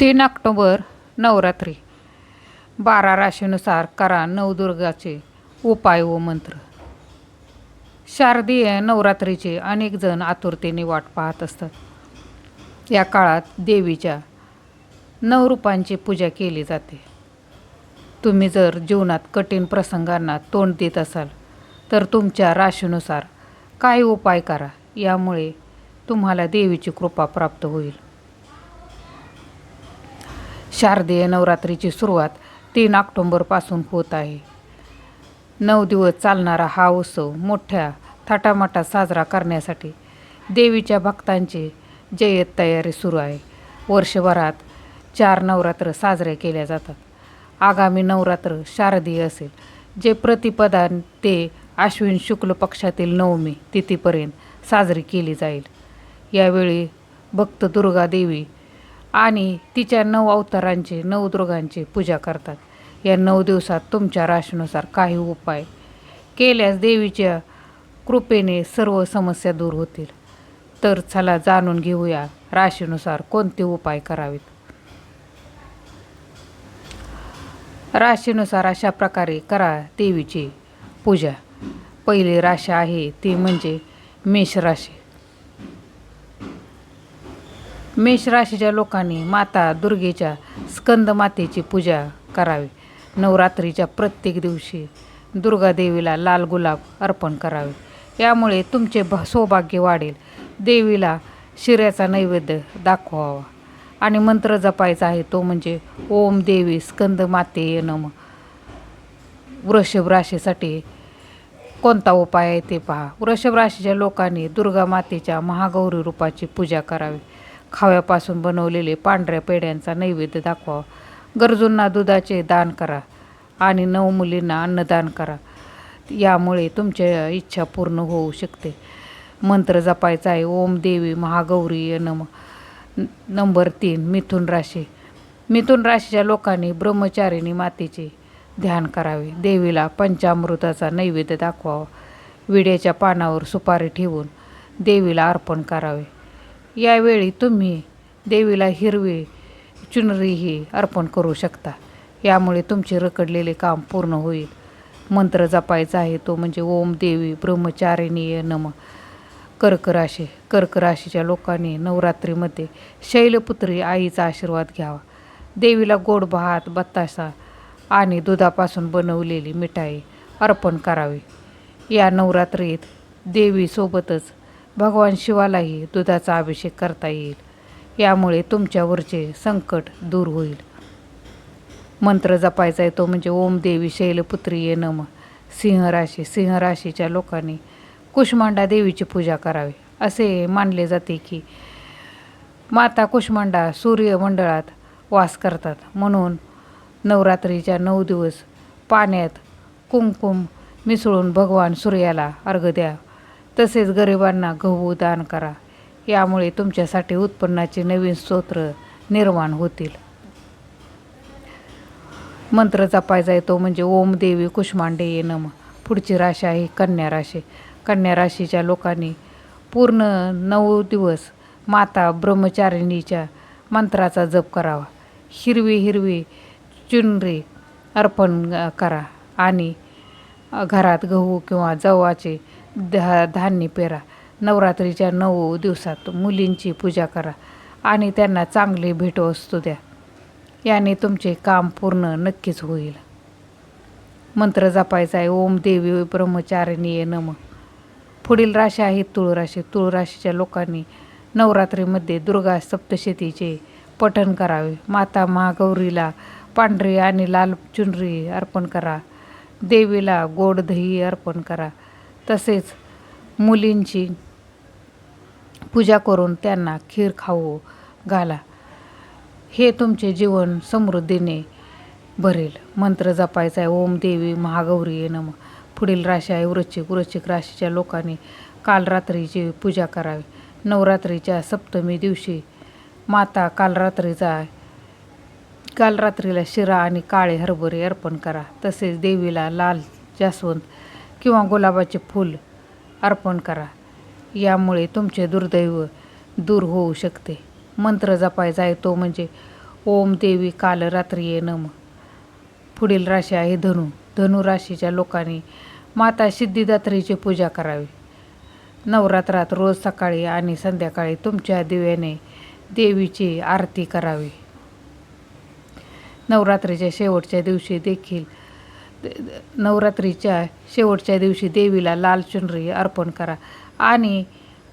तीन ऑक्टोबर नवरात्री. बारा राशीनुसार करा नवदुर्गाचे उपाय व मंत्र. शारदीय नवरात्रीचे अनेक जण आतुरतेने वाट पाहत असतात. या काळात देवीच्या नवरूपांची पूजा केली जाते. तुम्ही जर जीवनात कठीण प्रसंगांना तोंड देत असाल तर तुमच्या राशीनुसार काय उपाय करा यामुळे तुम्हाला देवीची कृपा प्राप्त होईल. शारदीय नवरात्रीची सुरुवात तीन ऑक्टोंबरपासून होत आहे. नऊ दिवस चालणारा हा उत्सव मोठ्या थाटामाटात साजरा करण्यासाठी देवीच्या भक्तांची जय्यत तयारी सुरू आहे. वर्षभरात चार नवरात्र साजरे केल्या जातात. आगामी नवरात्र शारदीय असेल जे प्रतिपदान ते आश्विन शुक्ल पक्षातील नवमी तिथीपर्यंत साजरी केली जाईल. यावेळी भक्त दुर्गा देवी आणि तिच्या नऊ अवतारांची नवदुर्गांची पूजा करतात. या नऊ दिवसात तुमच्या राशीनुसार काही उपाय केल्यास देवीच्या कृपेने सर्व समस्या दूर होतील. तर चला जाणून घेऊया राशीनुसार कोणते उपाय करावेत. राशीनुसार अशा प्रकारे करा देवीची पूजा. पहिली राशी आहे ती म्हणजे मेष राशी. मेष राशीच्या लोकांनी माता दुर्गेच्या स्कंद मातेची पूजा करावी. नवरात्रीच्या प्रत्येक दिवशी दुर्गा देवीला लाल गुलाब अर्पण करावे. यामुळे तुमचे भ सौभाग्य वाढेल. देवीला शिऱ्याचा नैवेद्य दाखवावा. आणि मंत्र जपायचा आहे तो म्हणजे ओम देवी स्कंद माते नम. वृषभ राशीसाठी कोणता उपाय आहे ते पहा. वृषभ राशीच्या लोकांनी दुर्गा मातेच्या महागौरी रूपाची पूजा करावी. खाव्यापासून बनवलेले पांढऱ्या पेढ्यांचा नैवेद्य दाखवा. गरजूंना दुधाचे दान करा आणि नऊ मुलींना अन्नदान करा. यामुळे तुमच्या इच्छा पूर्ण होऊ शकते. मंत्र जपायचा आहे ओम देवी महागौरी नम. नंबर तीन मिथुन राशी. मिथुन राशीच्या लोकांनी ब्रह्मचारिणी मातेचे ध्यान करावे. देवीला पंचामृताचा नैवेद्य दाखवावा विड्याच्या पानावर सुपारी ठेवून देवीला अर्पण करावे. यावेळी तुम्ही देवीला हिरवी चुनरीही अर्पण करू शकता. यामुळे तुमचे रखडलेले काम पूर्ण होईल. मंत्र जपायचा आहे तो म्हणजे ओम देवी ब्रह्मचारिणीय नम. कर्क राशी कर्क राशीच्या लोकांनी नवरात्रीमध्ये शैलपुत्री आईचा आशीर्वाद घ्यावा. देवीला गोड भात बत्तासा आणि दुधापासून बनवलेली मिठाई अर्पण करावी. या नवरात्रीत देवीसोबतच भगवान शिवालाही दुधाचा अभिषेक करता येईल. यामुळे तुमच्यावरचे संकट दूर होईल. मंत्र जपायचा आहे तो म्हणजे ओम देवी शैलपुत्री ये नम. सिंहराशी सिंहराशीच्या लोकांनी कुष्मांडा देवीची पूजा करावी. असे मानले जाते की माता कुष्मांडा सूर्यमंडळात वास करतात. म्हणून नवरात्रीच्या नऊ दिवस पाण्यात कुंकुम मिसळून भगवान सूर्याला अर्घ द्या. तसेच गरिबांना गहू दान करा. यामुळे तुमच्यासाठी उत्पन्नाचे नवीन स्तोत्र निर्माण होतील. मंत्र जपायचा येतो म्हणजे ओम देवी कुष्मांडे ये नम. पुढची राशी आहे कन्या राशी. कन्या राशीच्या लोकांनी पूर्ण नऊ दिवस माता ब्रह्मचारिणीच्या मंत्राचा जप करावा. हिरवी हिरवी चुनरी अर्पण करा आणि घरात गहू किंवा जवाचे धा धान्य पेरा. नवरात्रीच्या नऊ दिवसात मुलींची पूजा करा आणि त्यांना चांगली भेटवस्तू द्या. याने तुमचे काम पूर्ण नक्कीच होईल. मंत्र जपायचा आहे ओम देवी ब्रह्मचारिणी नम. पुढील राशी आहेत तुळ राशी. तुळ राशीच्या लोकांनी नवरात्रीमध्ये दुर्गा सप्तशतीचे पठण करावे. माता महागौरीला पांढरी आणि लाल चुनरी अर्पण करा. देवीला गोड दही अर्पण करा. तसेच मुलींची पूजा करून त्यांना खीर खाऊ घाला. हे तुमचे जीवन समृद्धीने भरेल. मंत्र जपायचा आहे ओम देवी महागौरी नम. पुढील राशी आहे. वृश्चिक वृश्चिक राशीच्या लोकांनी काल रात्रीची पूजा करावी. नवरात्रीच्या सप्तमी दिवशी माता कालरात्रीचा काल रात्रीला शिरा आणि काळे हरभरे अर्पण करा. तसेच देवीला लाल जास्वंद किंवा गुलाबाचे फूल अर्पण करा. यामुळे तुमचे दुर्दैव दूर होऊ शकते. मंत्र जपायचा आहे तो म्हणजे ओम देवी काल रात्री ये नम. पुढील राशी आहे धनु. धनु राशीच्या लोकांनी माता सिद्धिदात्रीची पूजा करावी. नवरात्रात रोज सकाळी आणि संध्याकाळी तुमच्या दिव्याने देवीची आरती करावी. नवरात्रीच्या शेवटच्या दिवशी देखील नवरात्रीच्या शेवटच्या दिवशी देवीला लाल चुनरी अर्पण करा आणि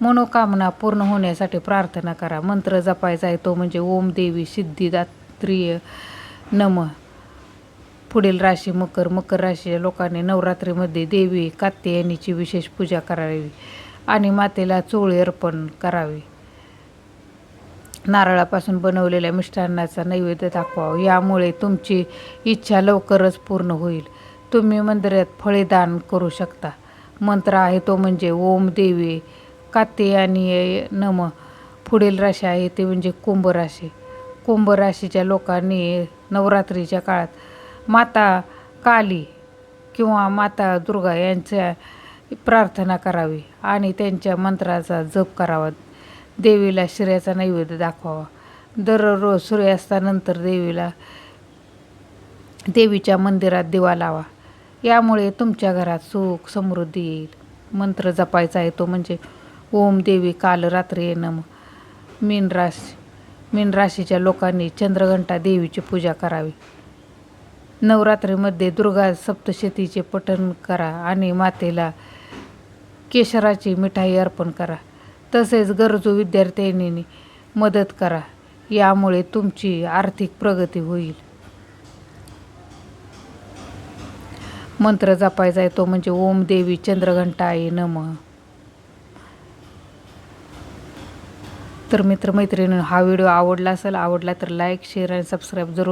मनोकामना पूर्ण होण्यासाठी प्रार्थना करा. मंत्र जपायचा आहे तो म्हणजे ओम देवी सिद्धिदात्रीय नम. पुढील राशी मकर मकर राशीच्या लोकांनी नवरात्रीमध्ये देवी कात्यायनीची विशेष पूजा करावी आणि मातेला चोळी अर्पण करावी. नारळापासून बनवलेल्या मिष्टान्नाचा नैवेद्य दाखवावा. यामुळे तुमची इच्छा लवकरच पूर्ण होईल. तुम्ही मंदिरात फळे दान करू शकता. मंत्र आहे तो म्हणजे ओम देवी कात्यायनीय नम. पुढील राशी आहे ते म्हणजे कुंभ राशी. कुंभ राशीच्या लोकांनी नवरात्रीच्या काळात माता काली किंवा माता दुर्गा यांच्या प्रार्थना करावी आणि त्यांच्या मंत्राचा जप करावा. देवीला शिऱ्याचा नैवेद्य दाखवावा. दररोज सूर्यास्तानंतर देवीला देवीच्या मंदिरात दिवा लावा. यामुळे तुमच्या घरात सुख समृद्धी येईल मंत्र जपायचा आहे. तो म्हणजे ओम देवी काल रात्री नम. मीन राशी मीन राशीच्या लोकांनी चंद्रघंटा देवीची पूजा करावी. नवरात्रीमध्ये दुर्गा सप्तशतीचे पठण करा आणि मातेला केशराची मिठाई अर्पण करा. तसेच गरजू विद्यार्थ्यांनी मदत करा. यामुळे तुमची आर्थिक प्रगती होईल. मंत्र जपायचा आहे तो म्हणजे ओम देवी चंद्रघंटाय नम. तर मित्रमैत्रिणी हा व्हिडिओ आवडला असेल आवडला तर लाईक शेअर आणि सबस्क्राईब जरूर